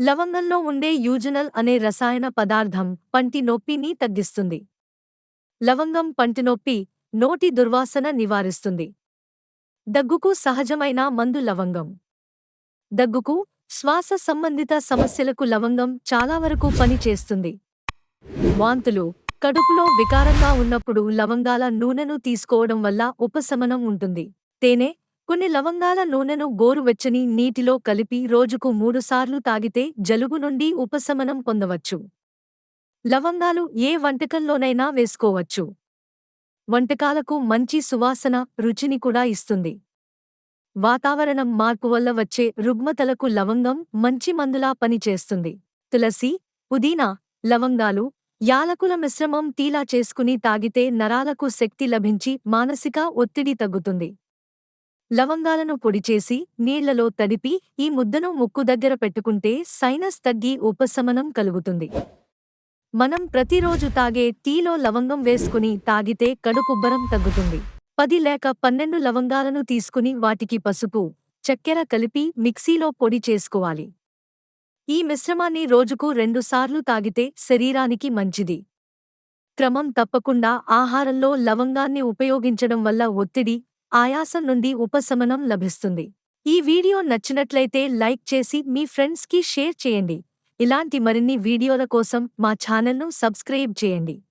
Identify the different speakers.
Speaker 1: లవంగంలో ఉండే యూజనల్ అనే రసాయన పదార్థం పంటి నొప్పిని తగ్గిస్తుంది. లవంగం పంటి నొప్పి నోటి దుర్వాసన నివారిస్తుంది. దగ్గుకు సహజమైన మందు లవంగం. దగ్గుకు శ్వాస సంబంధిత సమస్యలకు లవంగం చాలా వరకు పని చేస్తుంది. వాంతులు కడుపులో వికారంగా ఉన్నప్పుడు లవంగాల నూనెను తీసుకోవడం వల్ల ఉపశమనం ఉంటుంది. తేనె కొన్ని లవంగాల నూనెను గోరువెచ్చని నీటిలో కలిపి రోజుకు మూడుసార్లు తాగితే జలుబు నుండి ఉపశమనం పొందవచ్చు. లవంగాలు ఏ వంటకంలోనైనా వేసుకోవచ్చు. వంటకాలకు మంచి సువాసన రుచిని కూడా ఇస్తుంది. వాతావరణం మార్పు వల్ల వచ్చే రుగ్మతలకు లవంగం మంచి మందులా పనిచేస్తుంది. తులసి పుదీనా లవంగాలు యాలకుల మిశ్రమం తీలా చేసుకుని తాగితే నరాలకు శక్తి లభించి మానసిక ఒత్తిడి తగ్గుతుంది. లవంగాలను పొడిచేసి నీళ్ళలో తడిపి ఈ ముద్దను ముక్కు దగ్గర పెట్టుకుంటే సైనస్ తగ్గి ఉపశమనం కలుగుతుంది. మనం ప్రతిరోజు తాగే టీలో లవంగం వేసుకుని తాగితే కడుపుబ్బరం తగ్గుతుంది. పది లేక పన్నెండు లవంగాలను తీసుకుని వాటికి పసుపు చక్కెర కలిపి మిక్సీలో పొడి చేసుకోవాలి. ఈ మిశ్రమాన్ని రోజుకు రెండుసార్లు తాగితే శరీరానికి మంచిది. క్రమం తప్పకుండా ఆహారంలో లవంగాన్ని ఉపయోగించడం వల్ల ఒత్తిడి ఆయాసం నుండి ఉపశమనం లభిస్తుంది. ఈ వీడియో నచ్చినట్లయితే లైక్ చేసి మీ ఫ్రెండ్స్కి షేర్ చేయండి. ఇలాంటి మరిన్ని వీడియోల కోసం మా ఛానల్ను సబ్స్క్రైబ్ చేయండి.